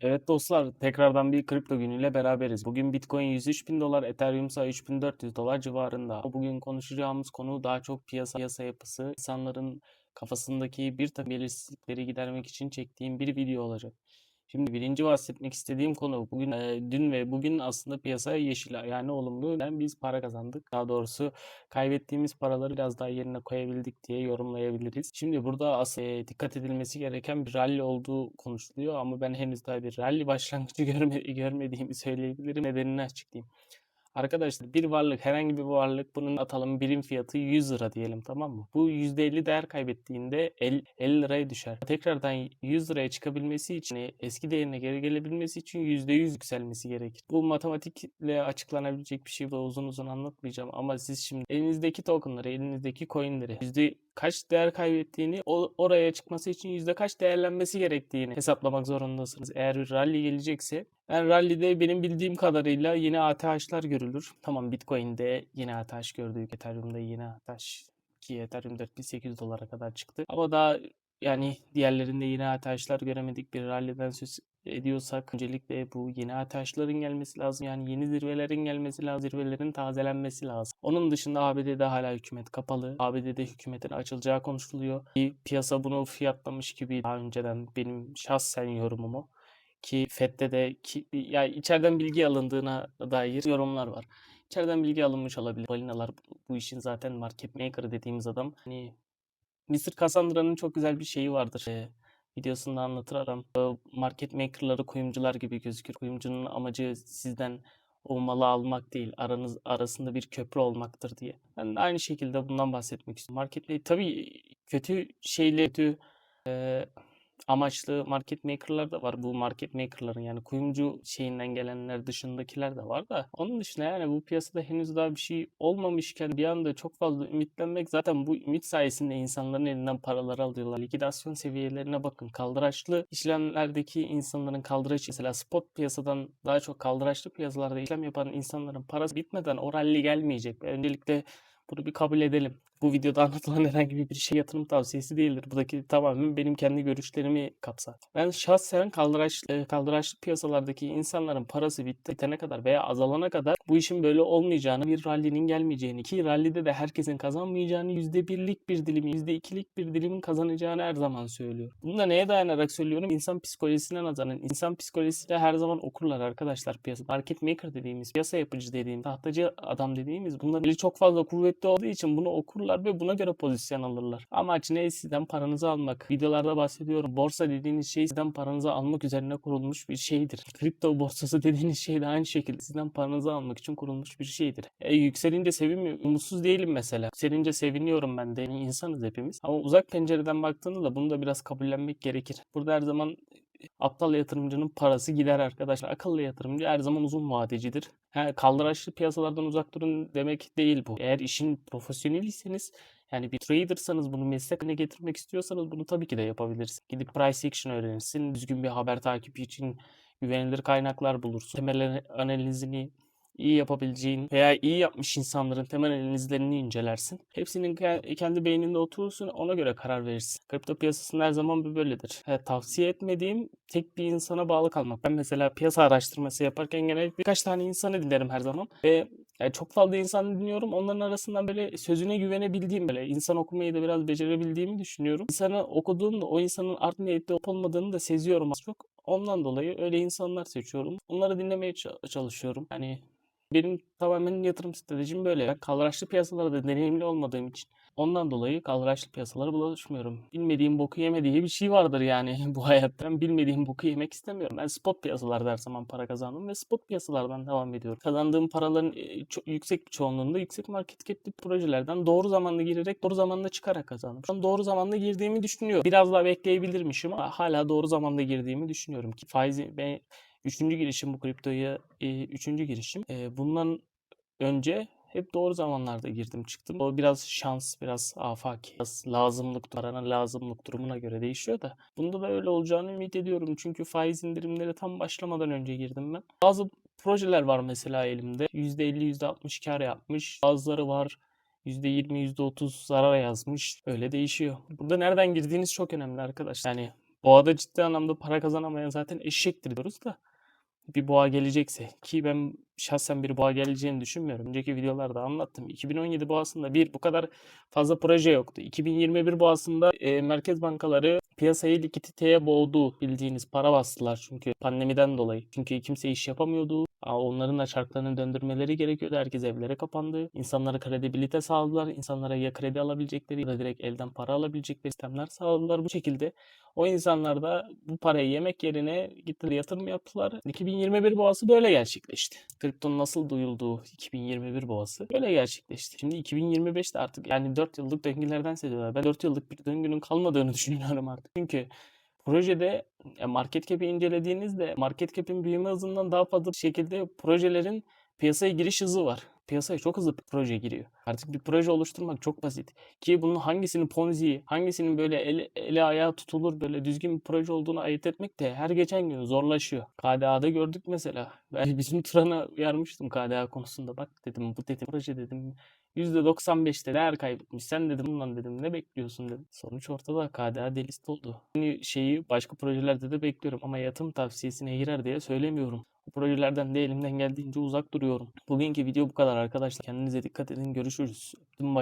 Evet dostlar, tekrardan bir kripto günüyle beraberiz. Bugün Bitcoin 103 bin dolar, Ethereum ise 3400 dolar civarında. Bugün konuşacağımız konu daha çok piyasa, piyasa yapısı, insanların kafasındaki bir takım belirsizlikleri gidermek için çektiğim bir video olacak. Şimdi birinci bahsetmek istediğim konu bugün e, dün ve bugün aslında piyasaya yeşil yani olumlu yani biz para kazandık. Daha doğrusu kaybettiğimiz paraları biraz daha yerine koyabildik diye yorumlayabiliriz. Şimdi burada aslında e, dikkat edilmesi gereken bir rally olduğu konuşuluyor ama ben henüz daha bir rally başlangıcı görme, görmediğimi söyleyebilirim. Nedenini açıklayayım. Arkadaşlar bir varlık herhangi bir varlık bunun atalım birim fiyatı 100 lira diyelim tamam mı? Bu %50 değer kaybettiğinde 50, 50 liraya düşer. Tekrardan 100 liraya çıkabilmesi için e, eski değerine geri gelebilmesi için %100 yükselmesi gerekir. Bu matematikle açıklanabilecek bir şey. Bu uzun uzun anlatmayacağım ama siz şimdi elinizdeki tokenları, elinizdeki coinleri kaç değer kaybettiğini oraya çıkması için yüzde kaç değerlenmesi gerektiğini hesaplamak zorundasınız. Eğer bir rally gelecekse yani rally'de benim bildiğim kadarıyla yine ATH'lar görülür. Tamam Bitcoin'de yine ATH gördük. Ethereum'da yine ATH ki Ethereum 4800 dolara kadar çıktı. Ama daha yani diğerlerinde yine ATH'lar göremedik bir rally'den söz ediyorsak öncelikle bu yeni ATH'ların gelmesi lazım. Yani yeni zirvelerin gelmesi lazım. Zirvelerin tazelenmesi lazım. Onun dışında ABD'de hala hükümet kapalı. ABD'de hükümetin açılacağı konuşuluyor. Bir piyasa bunu fiyatlamış gibi daha önceden benim şahsen yorumumu ki FED'de de ki, yani içeriden bilgi alındığına dair yorumlar var. İçeriden bilgi alınmış olabilir. Balinalar bu işin zaten market maker dediğimiz adam. Hani Mr. Cassandra'nın çok güzel bir şeyi vardır. Ee, videosunda anlatır adam. Ee, Market maker'ları kuyumcular gibi gözükür. Kuyumcunun amacı sizden o malı almak değil, aranız arasında bir köprü olmaktır diye. Ben de aynı şekilde bundan bahsetmek istiyorum. Marketle tabii kötü şeyle kötü e, amaçlı market maker'lar da var. Bu market maker'ların yani kuyumcu şeyinden gelenler dışındakiler de var da. Onun dışında yani bu piyasada henüz daha bir şey olmamışken bir anda çok fazla ümitlenmek zaten bu ümit sayesinde insanların elinden paraları alıyorlar. Likidasyon seviyelerine bakın. Kaldıraçlı işlemlerdeki insanların kaldıraç mesela spot piyasadan daha çok kaldıraçlı piyasalarda işlem yapan insanların parası bitmeden o rally gelmeyecek. Öncelikle bunu bir kabul edelim. Bu videoda anlatılan herhangi bir şey yatırım tavsiyesi değildir. Buradaki tamamen benim kendi görüşlerimi kapsar. Ben şahsen kaldıraçlı, kaldıraçlı piyasalardaki insanların parası bitene kadar veya azalana kadar bu işin böyle olmayacağını, bir rally'nin gelmeyeceğini ki rally'de de herkesin kazanmayacağını %1'lik bir dilimi, %2'lik bir dilimin kazanacağını her zaman söylüyorum. Bunu da neye dayanarak söylüyorum? İnsan psikolojisine nazaran. İnsan psikolojisiyle her zaman okurlar arkadaşlar piyasa. Market maker dediğimiz, piyasa yapıcı dediğimiz, tahtacı adam dediğimiz bunların eli çok fazla kuvvetli olduğu için bunu okurlar ve buna göre pozisyon alırlar. Amaç ne? Sizden paranızı almak. Videolarda bahsediyorum. Borsa dediğiniz şey sizden paranızı almak üzerine kurulmuş bir şeydir. Kripto borsası dediğiniz şey de aynı şekilde sizden paranızı almak için kurulmuş bir şeydir. E, yükselince sevinmiyorum. Umutsuz değilim mesela. Yükselince seviniyorum ben de. İnsanız hepimiz. Ama uzak pencereden baktığında da bunu da biraz kabullenmek gerekir. Burada her zaman aptal yatırımcının parası gider arkadaşlar. Akıllı yatırımcı her zaman uzun vadecidir. He, kaldıraçlı piyasalardan uzak durun demek değil bu. Eğer işin profesyoneliyseniz yani bir tradersanız bunu meslek haline getirmek istiyorsanız bunu tabii ki de yapabilirsiniz. Gidip price action öğrenirsin. Düzgün bir haber takibi için güvenilir kaynaklar bulursun. Temel analizini iyi yapabileceğin veya iyi yapmış insanların temel analizlerini incelersin. Hepsinin kendi beyninde oturursun ona göre karar verirsin. Kripto piyasasında her zaman bir böyledir. Evet, tavsiye etmediğim tek bir insana bağlı kalmak. Ben mesela piyasa araştırması yaparken genelde birkaç tane insanı dinlerim her zaman ve yani çok fazla insan dinliyorum. Onların arasından böyle sözüne güvenebildiğim böyle insan okumayı da biraz becerebildiğimi düşünüyorum. İnsanı okuduğumda o insanın art niyetli olup olmadığını da seziyorum az çok. Ondan dolayı öyle insanlar seçiyorum. Onları dinlemeye çalışıyorum. Yani benim tamamen yatırım stratejim böyle. Ben kaldıraçlı piyasalarda deneyimli olmadığım için ondan dolayı kaldıraçlı piyasalara bulaşmıyorum. Bilmediğim boku yeme diye bir şey vardır yani bu hayatta. Ben bilmediğim boku yemek istemiyorum. Ben spot piyasalarda her zaman para kazandım ve spot piyasalardan devam ediyorum. Kazandığım paraların e, çok yüksek bir çoğunluğunda yüksek market cap'li projelerden doğru zamanda girerek doğru zamanda çıkarak kazandım. Şu an doğru zamanda girdiğimi düşünüyorum. Biraz daha bekleyebilirmişim ama hala doğru zamanda girdiğimi düşünüyorum ki faizi ben Üçüncü girişim bu kriptoya e, üçüncü girişim. E, bundan önce hep doğru zamanlarda girdim çıktım. O biraz şans, biraz afaki, biraz lazımlık, paranın lazımlık durumuna göre değişiyor da. Bunda da öyle olacağını ümit ediyorum. Çünkü faiz indirimleri tam başlamadan önce girdim ben. Bazı projeler var mesela elimde. %50, %60 kar yapmış. Bazıları var %20, %30 zarar yazmış. Öyle değişiyor. Burada nereden girdiğiniz çok önemli arkadaşlar. Yani Boğada ciddi anlamda para kazanamayan zaten eşektir diyoruz da bir boğa gelecekse ki ben şahsen bir boğa geleceğini düşünmüyorum. Önceki videolarda anlattım. 2017 boğasında bir bu kadar fazla proje yoktu. 2021 boğasında e, merkez bankaları piyasayı likiditeye boğdu. Bildiğiniz para bastılar çünkü pandemiden dolayı. Çünkü kimse iş yapamıyordu. Onların da çarklarını döndürmeleri gerekiyordu. Herkes evlere kapandı. İnsanlara kredibilite sağladılar. İnsanlara ya kredi alabilecekleri ya da direkt elden para alabilecekleri sistemler sağladılar. Bu şekilde o insanlar da bu parayı yemek yerine gittiler yatırım yaptılar. 2021 boğası böyle gerçekleşti. Kriptonun nasıl duyulduğu 2021 boğası böyle gerçekleşti. Şimdi 2025'te artık yani 4 yıllık döngülerden söylüyorlar. Ben 4 yıllık bir döngünün kalmadığını düşünüyorum artık. Çünkü projede ya market cap'i incelediğinizde market cap'in büyüme hızından daha fazla şekilde projelerin piyasaya giriş hızı var. Piyasaya çok hızlı bir proje giriyor. Artık bir proje oluşturmak çok basit. Ki bunun hangisinin Ponzi, hangisinin böyle eli, eli ayağı tutulur böyle düzgün bir proje olduğunu ayırt etmek de her geçen gün zorlaşıyor. KDA'da gördük mesela. Ben bizim Turan'a uyarmıştım KDA konusunda. Bak dedim bu dedim proje dedim %95'te değer kaybetmiş. Sen dedim bundan dedim ne bekliyorsun dedim. Sonuç ortada KDA delist oldu. Aynı şeyi başka projelerde de bekliyorum ama yatırım tavsiyesine girer diye söylemiyorum. Projelerden de elimden geldiğince uzak duruyorum. Bugünkü video bu kadar arkadaşlar. Kendinize dikkat edin. Görüşürüz. Öptüm.